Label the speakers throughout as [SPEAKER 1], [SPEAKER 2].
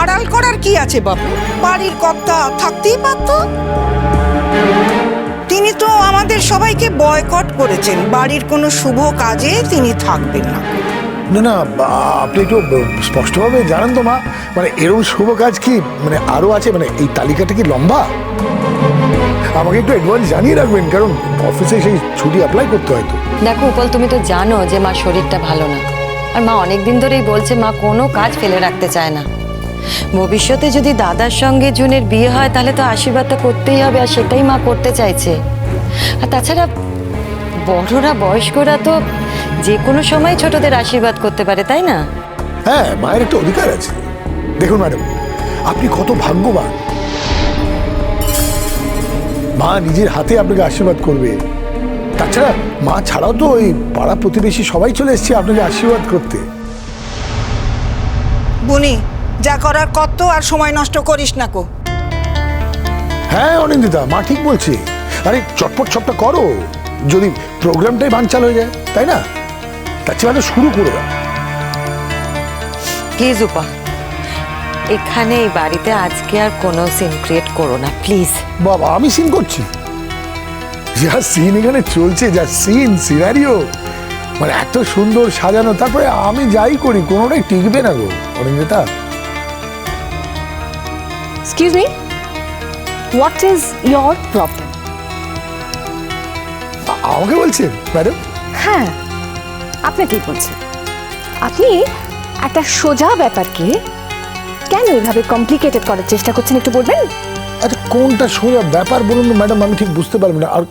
[SPEAKER 1] আড়াল করার কি আছে বাবু বাড়ির কর্তা থাকতেই পারতো? তিনি তো আমাদের সবাইকে বয়কট করেছেন। বাড়ির কোনো শুভ কাজে তিনি থাকবেন না।
[SPEAKER 2] না না আপনি একটু স্পষ্টভাবে জানেন তো মা। মানে এরকম শুভ কাজ কি মানে আরও আছে? মানে এই তালিকাটা কি লম্বা? আমাকে একটু অ্যাডভান্স জানিয়ে রাখবেন কারণ অফিসে সেই ছুটি অ্যাপ্লাই করতে হয় তো।
[SPEAKER 3] দেখো উপল তুমি তো জানো যে মা শরীরটা ভালো না। আর মা অনেক দিন ধরেই বলছে মা কোনো কাজ ফেলে রাখতে চায় না। ভবিষ্যতে যদি দাদার সঙ্গে জুনের বিয়ে হয় তাহলে তো আশীর্বাদটা করতেই হবে আর সেটাই মা করতে চাইছে। আর তাছাড়া বড়রা বয়স্করা তো যে কোনো সময় ছোটদের আশীর্বাদ করতে পারে তাই না?
[SPEAKER 2] হ্যাঁ মায়ের একটা অধিকার আছে। দেখুন ম্যাডাম আপনি কত ভাগ্যবান। মা নিজের হাতে আপনাকে আশীর্বাদ করবে। তাছাড়া মা ছাড়াও তো ওই পাড়া প্রতিবেশী সবাই চলে এসেছে আপনাকে আশীর্বাদ করতে।
[SPEAKER 1] বুনি যা করার কত আর সময় নষ্ট করিস না কো।
[SPEAKER 2] হ্যাঁ অনিন্দিতা মা ঠিক বলছে। আরে চটপট সবটা করো। যদি প্রোগ্রামটাই বানচাল হয়ে যায় তাই না? তার চেয়ে ভালো শুরু করে দাও।
[SPEAKER 3] প্লিজ উপা এখানে এই বাড়িতে আজকে আর কোনো সিন ক্রিয়েট করো না প্লিজ
[SPEAKER 2] বাবা আমি সিন করছি। যা সিন এখানে চলছে যা সিন সিনারিও মানে এত সুন্দর সাজানো তারপরে আমি যাই করি কোনোটাই টিকবে না গো Anindita.
[SPEAKER 4] Excuse me? What is your problem?
[SPEAKER 2] আ- আমাকে বলছেন ম্যাডাম
[SPEAKER 4] হ্যাঁ আপনাকেই বলছি। আপনি একটা সোজা ব্যাপারকে কেন এভাবে কমপ্লিকেটেড করার চেষ্টা করছেন একটু বলবেন?
[SPEAKER 2] আচ্ছা কোনটা সোজা ব্যাপার বলুন ম্যাডাম আমি ঠিক বুঝতে পারব না। আর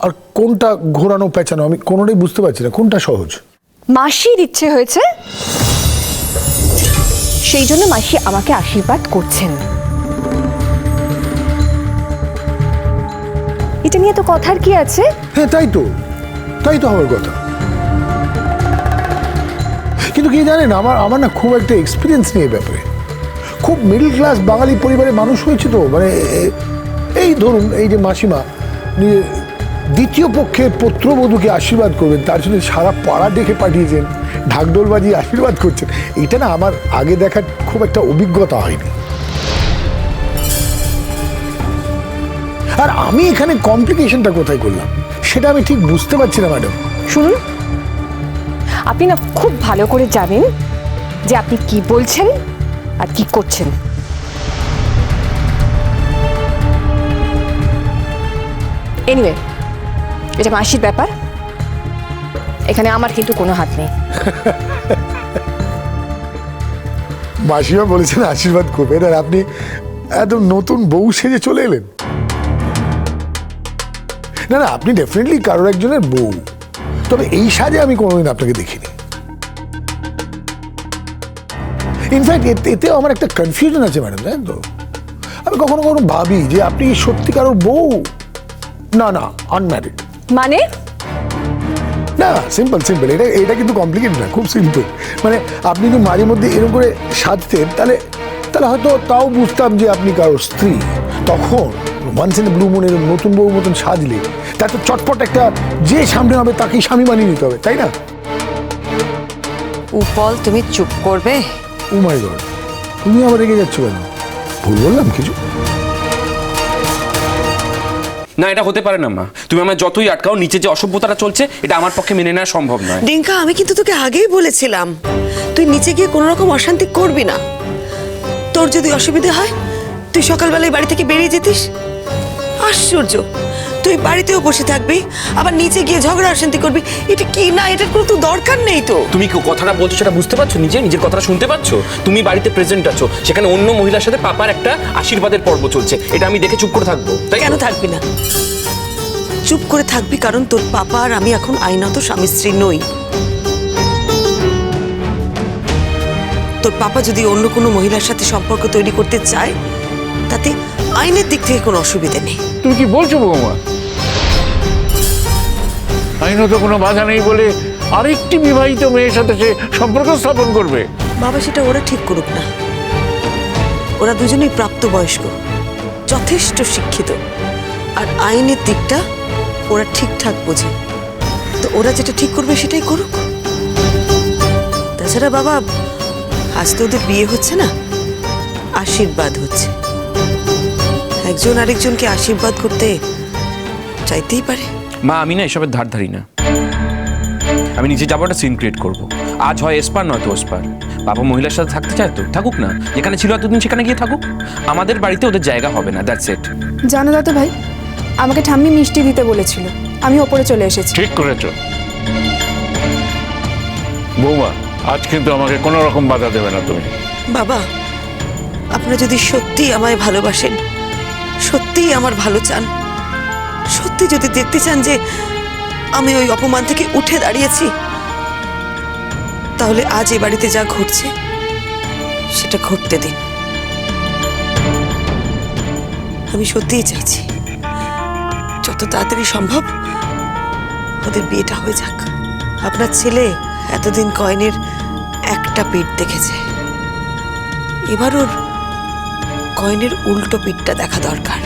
[SPEAKER 2] আর কোনটা ঘোরানো পেঁচানো আমি কোনোটাই বুঝতে পারছি না। কোনটা সহজ?
[SPEAKER 4] মাসির ইচ্ছে হয়েছে? সেই জন্য মাসি আমাকে আশীর্বাদ করছেন। এটা নিয়ে তো কথার কি আছে?
[SPEAKER 2] হ্যাঁ তাই তো। তাই তো হওয়ার কথা। কিন্তু কি জানেন আমার আমার না খুব একটা এক্সপিরিয়েন্স এ ব্যাপারে। খুব মিডল ক্লাস বাঙালি পরিবারে মানুষ হয়েছে তো মানে এই ধরুন, এই যে মাসিমা দ্বিতীয় পক্ষের পুত্রবধূকে আশীর্বাদ করবেন, তার জন্য সারা পাড়া ডেকে পাঠিয়েছেন ঢাকঢোল বাজিয়ে আশীর্বাদ করছেন, এটা না আমার আগে দেখার খুব একটা অভিজ্ঞতা হয়নি। আর আমি এখানে কমপ্লিকেশনটা কোথায় করলাম? সেটা আমি ঠিক বুঝতে পারছি না ম্যাডাম
[SPEAKER 4] শুনুন। আপনি না খুব ভালো করে জানেন যে আপনি কি বলছেন আর কি করছেন। এনিওয়ে এটা মাসির ব্যাপার। এখানে আমার কিন্তু কোনো হাত নেই।
[SPEAKER 2] মাসিমা বলেছেন আশীর্বাদ করবেন আর আপনি একদম নতুন বউ সেজে চলে এলেন। না না আপনি ডেফিনেটলি কারোর একজনের বউ। তবে এই সাজে আমি কোনোদিন আপনাকে দেখিনি। ইনফ্যাক্ট এতেও আমার একটা কনফিউশন আছে ম্যাডাম জানেন তো? আমি কখনো কখনো ভাবি যে আপনি সত্যি কারোর বউ? না না আনম্যারিড
[SPEAKER 4] মানে?
[SPEAKER 2] না সিম্পল সিম্পল এটা এটা কিন্তু কমপ্লিকেট না খুব সিম্পল মানে আপনি যদি মাঝে মধ্যে এরকম করে সাজতেন তাহলে তাহলে হয়তো তাও বুঝতাম যে আপনি কারোর স্ত্রী। তখন ওয়ান্স ইন ব্লু মুন এরকম নতুন বউ মতন সাজলে তার তো চটপট একটা যে সামনে হবে তাকেই স্বামী মানিয়ে নিতে হবে তাই না?
[SPEAKER 3] উপল তুমি চুপ করবে?
[SPEAKER 2] ও মাই গড তুমি আবার রেগে যাচ্ছ কেন? ভুল বললাম কিছু?
[SPEAKER 5] না এটা হতে পারে না মা। তুমি আমার যতই আটকাও নিচে যে অসভ্যতাটা চলছে এটা আমার পক্ষে মেনে নেওয়া সম্ভব নয়।
[SPEAKER 6] ডিঙ্কা আমি কিন্তু তোকে আগেই বলেছিলাম তুই নিচে গিয়ে কোনো রকম অশান্তি করবি না। তোর যদি অসুবিধা হয় তুই সকালবেলায় বাড়ি থেকে বেরিয়ে যেতিস আশ্চর্য। তুই বাড়িতেও বসে থাকবি আবার নিচে গিয়ে ঝগড়া অশান্তি করবি এটা কি? না এটার কোনো তো দরকার নেই তো।
[SPEAKER 5] তুমি কি কথাটা বলছো সেটা বুঝতে পারছ? নিজে নিজের কথাটা শুনতে পাচ্ছ তুমি বাড়িতে প্রেজেন্ট আছো সেখানে অন্য মহিলার সাথে পাপার একটা আশীর্বাদের পর্ব চলছে। এটা আমি দেখে চুপ করে থাকব তাই
[SPEAKER 6] কেন থাকবি না? চুপ করে থাকবি কারণ তোর পাপা আর আমি এখন আইনত স্বামী স্ত্রী নই। তোর পাপা যদি অন্য কোনো মহিলার সাথে সম্পর্ক তৈরি করতে চায় তাতে আইনের দিক থেকে কোনো অসুবিধা নেই।
[SPEAKER 7] তুমি কি বলছো বৌমা? আইনত কোনো বাধা নেই বলে আরেকটি বিবাহিত মেয়ের সাথে সে সম্পর্ক স্থাপন করবে।
[SPEAKER 6] বাবা সেটা ওরা ঠিক করুক না। ওরা দুজনেই প্রাপ্তবয়স্ক যথেষ্ট শিক্ষিত। আর আইনের দিকটা ওরা ঠিকঠাক বোঝে। তো ওরা যেটা ঠিক করবে সেটাই করুক। তাছাড়া বাবা আজ তো ওদের বিয়ে হচ্ছে না আশীর্বাদ হচ্ছে। একজন আরেকজনকে আশীর্বাদ করতে চাইতেই পারে।
[SPEAKER 5] মা আমি না এসবের ধার ধারি না। আমি নিজে যাব একটা সিন ক্রিয়েট করব। আজ হয় এসপার নয়তো ওসপার। বাবা মহিলার সাথে থাকতে চায় তো থাকুক না। যেখানে ছিল এতদিন সেখানে গিয়ে থাকুক। আমাদের বাড়িতে ওদের জায়গা হবে না দ্যাটস ইট
[SPEAKER 8] জানো দাদু ভাই আমাকে ঠাম্মি মিষ্টি দিতে বলেছিল। আমি ওপরে চলে এসেছি।
[SPEAKER 7] ঠিক করেছ। বৌমা আজ কিন্তু আমাকে কোনো রকম বাধা দেবে না তুমি।
[SPEAKER 6] বাবা আপনারা যদি সত্যি আমায় ভালোবাসেন সত্যিই আমার ভালো চান। সত্যি যদি দেখতে চান যে আমি ওই অপমান থেকে উঠে দাঁড়িয়েছি, তাহলে আজ এ বাড়িতে যা ঘটছে, সেটা ঘটতে দিন। আমি সত্যিই চাইছি, যত তাড়াতাড়ি সম্ভব ওদের বিয়েটা হয়ে যাক। আপনার ছেলে এতদিন কয়েনের একটা পেট দেখেছে। এবার ওর কয়েনের উল্টো পিঠটা দেখা দরকার।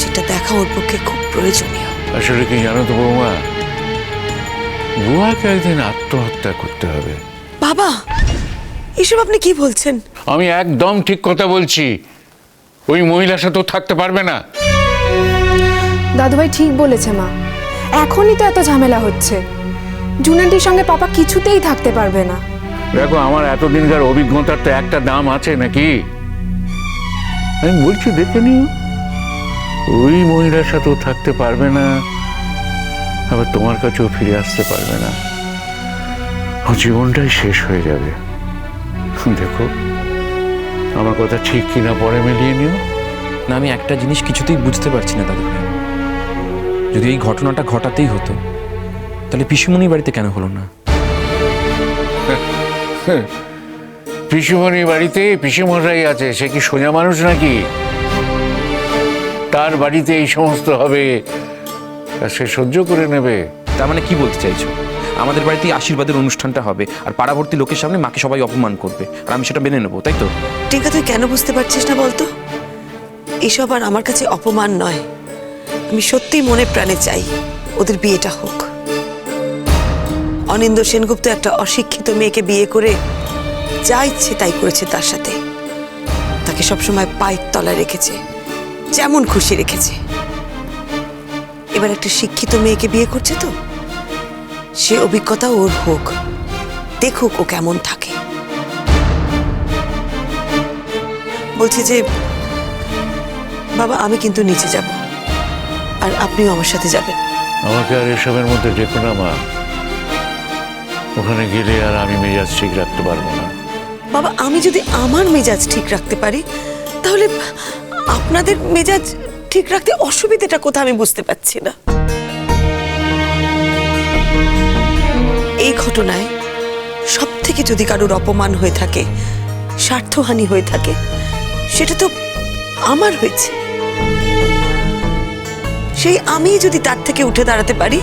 [SPEAKER 6] সেটা দেখা ওর পক্ষে খুব প্রয়োজনীয়।
[SPEAKER 7] আসলে কি জানো তো বৌমা? বুয়াকে একদিন আত্মহত্যা করতে হবে।
[SPEAKER 6] বাবা এসব আপনি কি বলছেন?
[SPEAKER 7] আমি একদম ঠিক কথা বলছি। ওই মহিলার সাথেও থাকতে পারবে না।
[SPEAKER 8] দাদু ভাই ঠিক বলেছে মা। এখনই তো এত ঝামেলা হচ্ছে। জুনান্টির সঙ্গে পাপা কিছুতেই থাকতে পারবে না।
[SPEAKER 7] দেখো, আমার এতদিনকার অভিজ্ঞতার তো একটা দাম আছে নাকি? আমি বলছি, দেখে নিও। ওই মহিলার সাথেও থাকতে পারবে না, আবার তোমার কাছেও ফিরে আসতে পারবে না। ও জীবনটাই শেষ হয়ে যাবে। দেখো, আমার কথা ঠিক কিনা পরে মিলিয়ে নিও।
[SPEAKER 5] না, আমি একটা জিনিস কিছুতেই বুঝতে পারছি না, দাদু যদি এই ঘটনাটা ঘটাতেই হতো, তাহলে পিসুমণি বাড়িতে কেন হলো না?
[SPEAKER 7] পিসুমণি বাড়িতে পিসুমশাই আছে সে কি সোজা মানুষ নাকি? তার বাড়িতে এই সমস্ত হবে তা সে সহ্য করে নেবে।
[SPEAKER 5] তার মানে কি বলতে চাইছো? আমাদের বাড়িতে আশীর্বাদের অনুষ্ঠানটা হবে আর পাড়াবর্তী লোকের সামনে মাকে সবাই অপমান করবে আর আমি সেটা মেনে নেব তাই তো?
[SPEAKER 6] টিঙ্কা তুই কেন বুঝতে পারছিস না বলতো? এসব আর আমার কাছে অপমান নয়। আমি সত্যি মনে প্রাণে চাই ওদের বিয়েটা হোক। অনিন্দ সেনগুপ্ত একটা অশিক্ষিত মেয়েকে বিয়ে করে যা ইচ্ছে তাই করেছে তার সাথে। তাকে সবসময় পায়ের তলায় রেখেছে, যেমন খুশি রেখেছে। এবার একটা শিক্ষিত মেয়েকে বিয়ে করছে তো? সে অভিজ্ঞতা ওর হোক, দেখুক ও কেমন থাকে। বলছি যে, বাবা, আমি কিন্তু নিচে যাব, আর আপনিও আমার সাথে যাবেন।
[SPEAKER 7] আমাকে আর এসবের মধ্যে দেখো না মা ওখানে গেলে আর আমি মেজাজ ঠিক রাখতে পারব না।
[SPEAKER 6] বাবা, আমি যদি আমার মেজাজ ঠিক রাখতে পারি, তাহলে আপনাদের মেজাজ ঠিক রাখতে অসুবিধাটা কোথা আমি বুঝতে পারছি না। এই ঘটনায় সব থেকে যদি কারোর অপমান হয়ে থাকে, স্বার্থহানি হয়ে থাকে, সেটা তো আমার হয়েছে। সেই আমি যদি তার থেকে উঠে দাঁড়াতে পারি,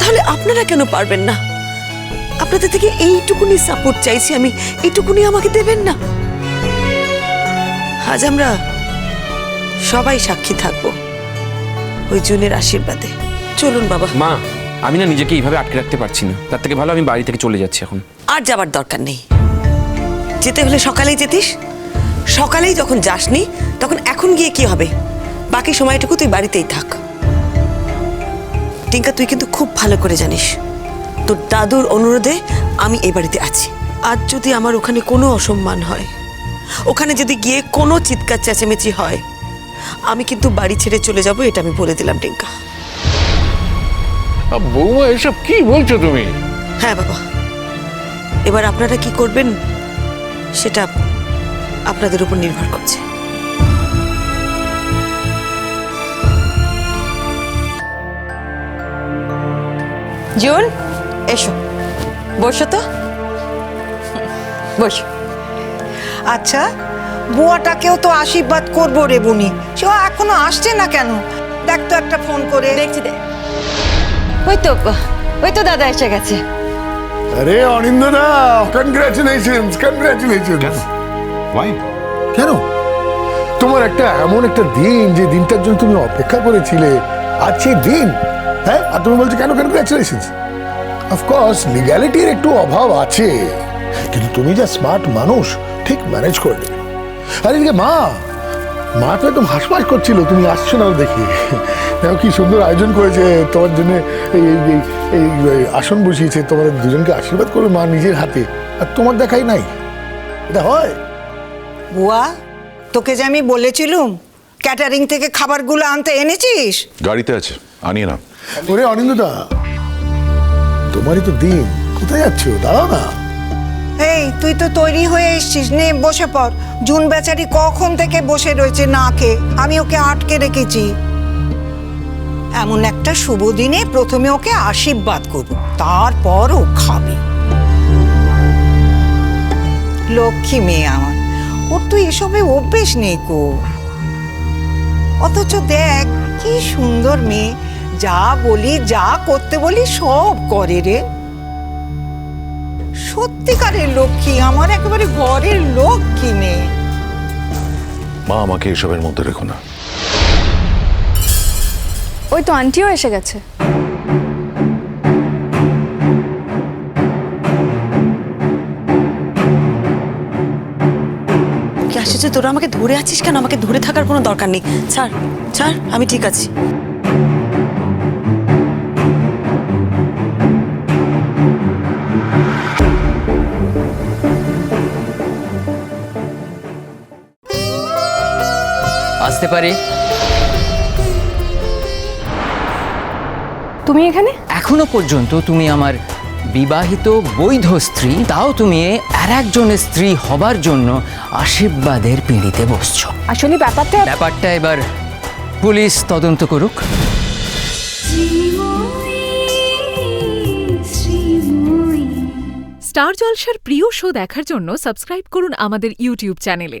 [SPEAKER 6] তাহলে আপনারা কেন পারবেন না? আপনাদের থেকে এইটুকুনি সাপোর্ট চাইছি আমি। এইটুকুনি আমাকে দেবেন না। আজ আমরা সবাই সাক্ষী থাকব ওই জুনের আশীর্বাদে। চলুন বাবা।
[SPEAKER 5] মা আমি না নিজেকে এইভাবে আটকে রাখতে পারছি না। তার থেকে ভালো আমি বাড়ি থেকে চলে যাচ্ছি এখন।
[SPEAKER 6] আর যাবার দরকার নেই। যেতে হলে সকালেই যেতিস। সকালেই যখন যাসনি তখন এখন গিয়ে কি হবে? বাকি সময়টুকু তুই বাড়িতেই থাক। টিঙ্কা তুই কিন্তু খুব ভালো করে জানিস। তোর দাদুর অনুরোধে আমি এই বাড়িতে আছি। আজ যদি আমার ওখানে কোনো অসম্মান হয় ওখানে যদি গিয়ে কোনো চিৎকার চেঁচামেচি হয় আমি কিন্তু বাড়ি ছেড়ে চলে যাব এটা আমি বলে দিলাম টিঙ্কা।
[SPEAKER 7] বৌমা এসব কি বলছো তুমি?
[SPEAKER 6] হ্যাঁ বাবা। এবার আপনারা কি করবেন সেটা আপনাদের উপর নির্ভর করছে।
[SPEAKER 3] জুন এসো। বসো তো। বসো।
[SPEAKER 1] আচ্ছা বুয়াটাকেও তো আশীর্বাদ করব রে বুনি। সেও এখনও আসছে না কেন? দেখ তো একটা ফোন করে।
[SPEAKER 3] দেখছি দে। ওই তো ওই তো দাদা এসে গেছে।
[SPEAKER 2] আরে অনিন্দদা কনগ্রাচুলেশনস কনগ্রাচুলেশনস
[SPEAKER 9] ওয়াই
[SPEAKER 2] কেন? তোমার একটা এমন একটা দিন যে দিনটার জন্য তুমি অপেক্ষা করেছিলে। আজ সেই দিন হ্যাঁ? আর তুমি বলছো কেন কনগ্রাচুলেশনস অফকোর্স লিগ্যালিটির একটু অভাব আছে। কিন্তু তুমি যা স্মার্ট মানুষ ঠিক ম্যানেজ করে নেবে আর এদিকে মা মা তো একদম হাসপাস করছিল তুমি আসছো না দেখি। দেখো কি সুন্দর আয়োজন করেছে তোমার জন্য এই এই- এই- এই এই আসন বসিয়েছে তোমাদের দুজনকে আশীর্বাদ করবে মা নিজের হাতে। আর তোমার দেখাই নাই। এটা হয়।
[SPEAKER 1] বুয়া তোকে যে আমি বলেছিলুম ক্যাটারিং থেকে খাবারগুলো আনতে এনেছিস?
[SPEAKER 9] গাড়িতে আছে আনিয়ে না
[SPEAKER 2] ওরে অনিন্দদা তোমারই তো দিন। কোথায় যাচ্ছ? দাঁড়াও না।
[SPEAKER 1] এই, তুই তো তৈরি হয়ে এসছিস। নে, বসে পড়। জুন বেচারি কখন থেকে বসে রয়েছে না খেয়ে? আমি ওকে আটকে রেখেছি। এমন একটা শুভ দিনে প্রথমে ওকে আশীর্বাদ করব, তারপর ও খাবে। লক্ষ্মী মেয়ে আমার, ওর তো এসবে অভ্যেস নেই কো অথচ দেখ, কি সুন্দর মেয়ে। যা বলি যা করতে বলি সব করে রে। সত্যিকারের লক্ষ্মী আমার একেবারে ঘরের লক্ষ্মী মেয়ে
[SPEAKER 9] মা আমাকে এসবের মধ্যে রেখো না।
[SPEAKER 8] ওই তো আন্টিও এসে গেছে।
[SPEAKER 6] কি আশ্চর্য তোরা আমাকে ধরে আছিস কেন? আমাকে ধরে থাকার কোনো দরকার নেই। ছাড় ছাড় আমি ঠিক আছি।
[SPEAKER 10] আসতে পারি।
[SPEAKER 4] তুমি এখানে?
[SPEAKER 10] এখনও পর্যন্ত তুমি আমার বিবাহিত বৈধ স্ত্রী তাও তুমি আর একজনের স্ত্রী হবার জন্য আশীর্বাদের পিঁড়িতে বসছো।
[SPEAKER 4] আসলে ব্যাপারটা
[SPEAKER 10] ব্যাপারটা এবার পুলিশ তদন্ত করুক।
[SPEAKER 11] স্টার জলসার প্রিয় শো দেখার জন্য সাবস্ক্রাইব করুন আমাদের ইউটিউব চ্যানেলে।